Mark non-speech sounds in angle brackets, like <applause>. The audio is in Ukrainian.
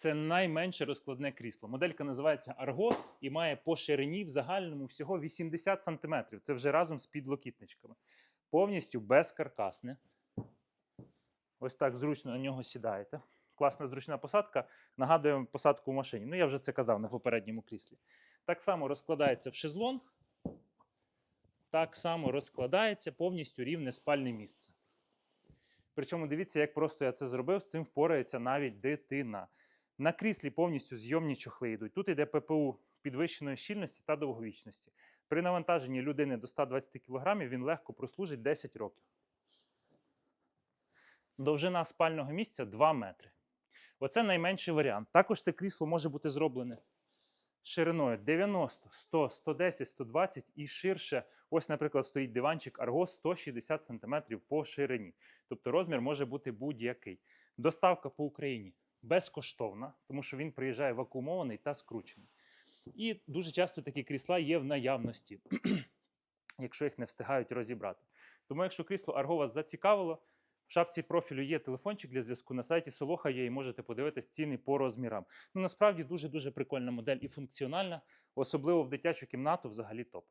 Це найменше розкладне крісло. Моделька називається Argo і має по ширині в загальному всього 80 см. Це вже разом з підлокітничками. Повністю безкаркасне. Ось так зручно на нього сідаєте. Класна зручна посадка. Нагадує посадку в машині. Ну, я вже це казав на попередньому кріслі. Так само розкладається в шезлонг. Так само розкладається повністю рівне спальне місце. Причому дивіться, як просто я це зробив, з цим впорається навіть дитина. На кріслі повністю зйомні чохли йдуть. Тут йде ППУ підвищеної щільності та довговічності. При навантаженні людини до 120 кг він легко прослужить 10 років. Довжина спального місця 2 метри. Оце найменший варіант. Також це крісло може бути зроблене шириною 90, 100, 110, 120 і ширше. Ось, наприклад, стоїть диванчик Argo 160 см по ширині. Тобто розмір може бути будь-який. Доставка по Україні безкоштовна, тому що він приїжджає вакуумований та скручений. І дуже часто такі крісла є в наявності, <clears throat> якщо їх не встигають розібрати. Тому, якщо крісло Argo вас зацікавило, в шапці профілю є телефончик для зв'язку. На сайті Солоха є і можете подивитись ціни по розмірам. Ну насправді дуже дуже прикольна модель і функціональна, особливо в дитячу кімнату взагалі топ.